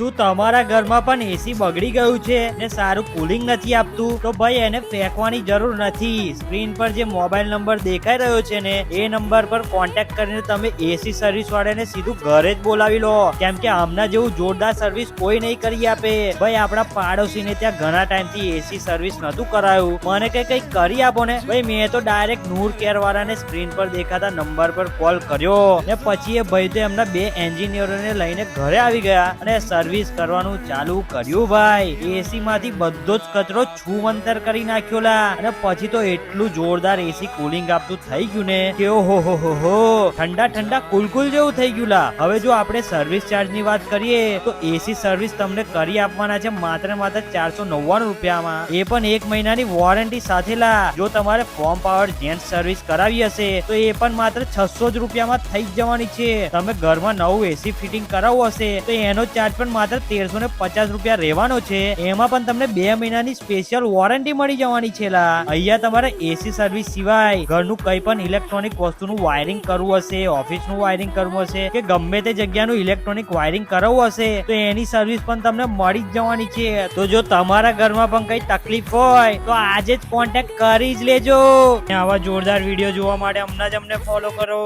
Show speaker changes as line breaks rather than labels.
શું તમારા ઘરમાં પણ એસી બગડી ગયું છે ને સારું કુલિંગ નથી આપતું? તો ભાઈ, એને ફેંકવાની જરૂર નથી. સ્ક્રીન પર જે મોબાઈલ નંબર દેખાઈ રહ્યો છે ને, એ નંબર પર કોન્ટેક્ટ કરીને તમે એસી સર્વિસ વાળાને સીધું ઘરે જ બોલાવી લો. કેમ કે આમના જેવું જોરદાર સર્વિસ કોઈ નહીં કરી આપે. ભાઈ, આપણા પાડોશીને ત્યાં ઘણા ટાઈમથી એસી સર્વિસ નતું કરાયું. મને કઈ કઈ કરી આપો ને? ભાઈ, મેં તો ડાયરેક્ટ નૂર કેર વાળાને સ્ક્રીન પર દેખાતા નંબર પર કોલ કર્યો. ને પછી એ ભાઈ તો એમના બે એન્જિનિયરોને લઈને ઘરે આવી ગયા. અને સર્વિસ કરવાનું ચાલુ કર્યું ભાઈ. એસી માંથી બધો જ કચરો છૂમંતર કરી નાખ્યો લા અને પછી તો એટલું જોરદાર એસી કુલિંગ આપતું થઈ ગયું ને કે ઓહો હો હો હો. ઠંડા ઠંડા કુલકુલ જેવું થઈ ગયું લા. હવે જો આપણે સર્વિસ ચાર્જની વાત કરીએ, તો એસી સર્વિસ તમને કરી આપવાના છે માત્ર માત્ર ચારસો નવ્વાણું રૂપિયામાં. એ પણ એક મહિનાની વોરંટી સાથે લા. જો તમારે ફોર્મ પાવર જેન્ટ સર્વિસ કરાવી હશે, તો એ પણ માત્ર છસો જ રૂપિયામાં થઈ જવાની છે. તમે ઘરમાં નવું એસી ફિટિંગ કરાવવું હશે, તો એનો ચાર્જ પણ માત્ર તેરસો ને પચાસ રૂપિયા રહેવાનો છે. એમાં પણ તમને બે મહિનાની સ્પેશિયલ વોરંટી મળી જવાની છે અહીંયા તમારે એસી સર્વિસ સિવાય ઘરનું કઈ પણ ઇલેક્ટ્રોનિક વસ્તુનું વાયરિંગ કરવું હશે ઓફિસનું વાયરિંગ કરવું હશે કે ગમે તે જગ્યાનું ઇલેક્ટ્રોનિક વાયરિંગ કરવું હશે, તો એની સર્વિસ પણ તમને મળી જ જવાની છે. તો જો તમારા ઘરમાં પણ કઈ તકલીફ હોય, તો આજે જ કોન્ટેક્ટ કરી જ લેજો. આવા જોરદાર વીડિયો જોવા માટે હમણાં જ અમને ફોલો કરો.